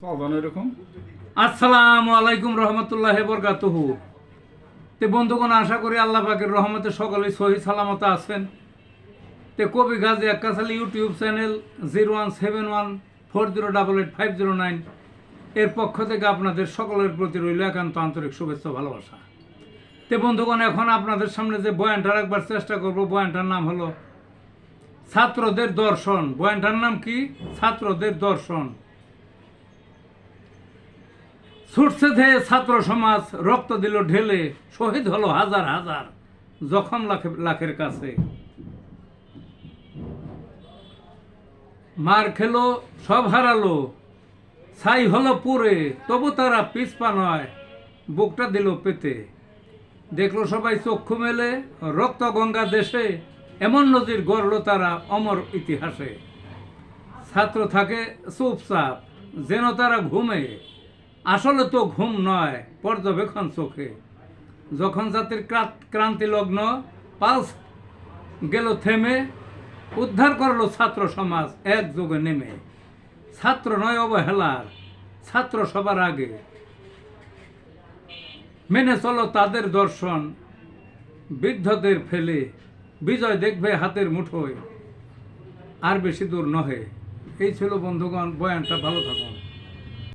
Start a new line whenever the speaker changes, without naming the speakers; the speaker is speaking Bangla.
এরকম?
আসসালামু আলাইকুম রহমতুল্লাহ বরকাতুহু। তে বন্ধুগণ, আশা করি আল্লাহ পাকের রহমতে সকলেই সহি সালামত আছেন। তে কবি Gazi Akkasali YouTube channel zero one seven one four zero double eight five zero nine এর পক্ষ থেকে আপনাদের সকলের প্রতি রইল একান্ত আন্তরিক শুভেচ্ছা ভালোবাসা। তে বন্ধুগণ, এখন আপনাদের সামনে যে বয়ানটা রাখবার চেষ্টা করব, বয়ানটার নাম হলো ছাত্রদের দর্শন। বয়ানটার নাম কি? ছাত্রদের দর্শন। ছুটছে ধেয়ে ছাত্র সমাজ, রক্ত দিল ঢেলে, শহীদ হলো হাজার হাজার, জখম লাখে লাখের কাছে। মার খেলো, সব হারালো, ছাই হলো পুরে, তবু তারা পিছপা নয়, বুকটা দিল পেতে। দেখল সবাই চক্ষু মেলে, রক্ত গঙ্গা দেশে, এমন নদীর গড়ল তারা অমর ইতিহাসে। ছাত্র থাকে চুপচাপ, যেন তারা ঘুমে আসলে তো ঘুম নয়, পর্যবেক্ষণ চোখে। যখন জাতির ক্রা- ক্রান্তি লগ্ন পালস গেল থেমে, উদ্ধার করল ছাত্র সমাজ এক যুগে নেমে। ছাত্র নয় অবহেলার, ছাত্র সবার আগে। মেনে চলো তাদের দর্শন, বৃদ্ধদের ফেলে, বিজয় দেখবে হাতের মুঠোয়। আর বেশি দূর নহে। এই ছিল বন্ধুগণ, বয়ানটা ভালো থাকুন।